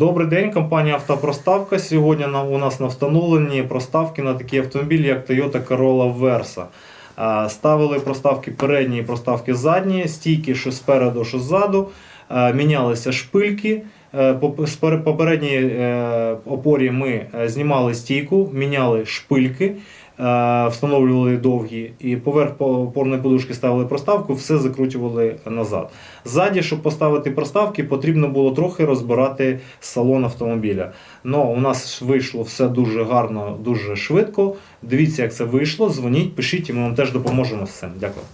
Добрий день, компанія Автопроставка. Сьогодні у нас на встановленні проставки на такі автомобілі, як Toyota Corolla Versa. Ставили проставки передні і проставки задні, стійки, що спереду, що ззаду. Мінялися шпильки. Е, по- попередній е, опорі ми е, знімали стійку, міняли шпильки, встановлювали довгі і поверх по- опорної подушки ставили проставку, все закручували назад. Ззаді, щоб поставити проставки, потрібно було трохи розбирати салон автомобіля. Ну, у нас вийшло все дуже гарно, дуже швидко. Дивіться, як це вийшло. Дзвоніть, пишіть, і ми вам теж допоможемо з цим. Дякую.